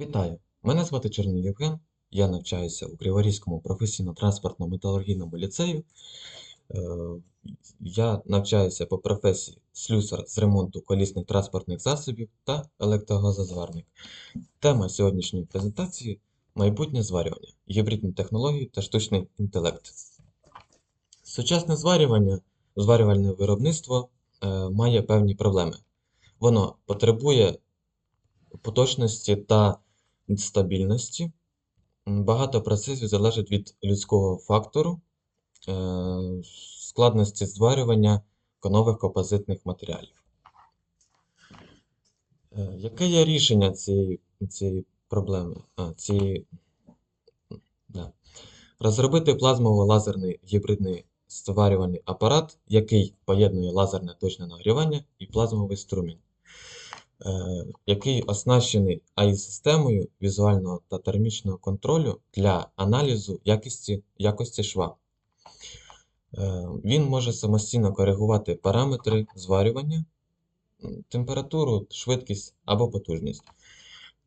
Вітаю! Мене звати Черний Євген. Я навчаюся у Криворізькому професійно-транспортно-металургійному ліцею. Е, Я навчаюся по професії слюсар з ремонту колісних транспортних засобів та електрогазозварник. Тема сьогоднішньої презентації майбутнє зварювання, гібридні технології та штучний інтелект. Сучасне зварювання, зварювальне виробництво е, має певні проблеми. Воно потребує поточності та стабільності. Багато процесів залежить від людського фактору, е, складності зварювання нових композитних матеріалів. Е, Яке є рішення цієї, цієї проблеми? А, цієї, да. Розробити плазмово-лазерний гібридний зварювальний апарат, який поєднує лазерне точне нагрівання і плазмовий струмінь який оснащений АІ-системою візуального та термічного контролю для аналізу якості, якості шва. Е, Він може самостійно коригувати параметри зварювання, температуру, швидкість або потужність,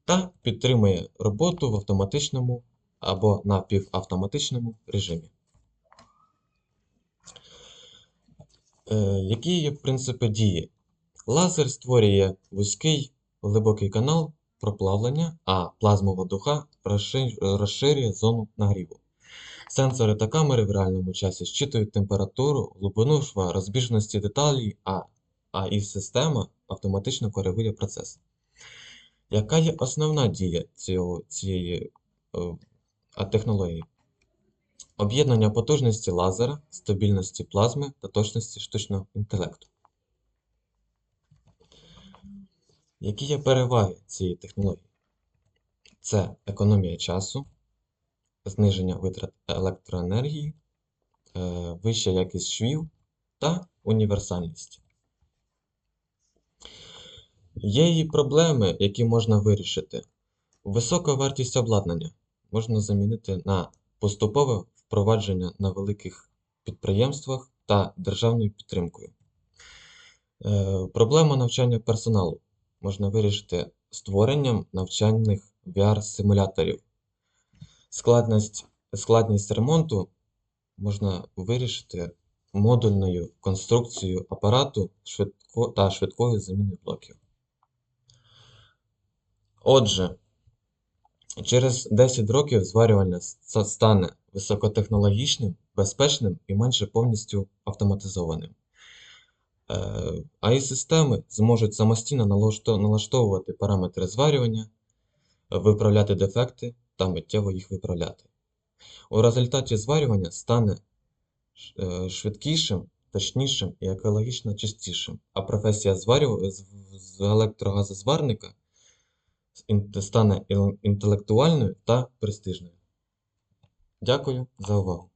та підтримує роботу в автоматичному або напівавтоматичному режимі. Е, Які є принципи дії? Лазер створює вузький глибокий канал проплавлення, а плазмова духа розширює зону нагріву. Сенсори та камери в реальному часі щитують температуру, глибину шва, розбіжності деталей, а АІ-система автоматично коригує процес. Яка є основна дія цього, цієї е, технології? Об'єднання потужності лазера, стабільності плазми та точності штучного інтелекту. Які є переваги цієї технології? Це економія часу, зниження витрат електроенергії, е, вища якість швів та універсальність. Є і проблеми, які можна вирішити. Висока вартість обладнання можна замінити на поступове впровадження на великих підприємствах та державною підтримкою. Е, Проблема навчання персоналу можна вирішити створенням навчальних VR-симуляторів. Складність, складність ремонту можна вирішити модульною конструкцією апарату швидко, та швидкою заміною блоків. Отже, через 10 років зварювання стане високотехнологічним, безпечним і майже повністю автоматизованим. Е, АІ-системи зможуть самостійно налаштовувати параметри зварювання, виправляти дефекти та миттєво їх виправляти. У результаті зварювання стане е, швидкішим, точнішим і екологічно чистішим, а професія зварю... з електрогазозварника стане інтелектуальною та престижною. Дякую за увагу.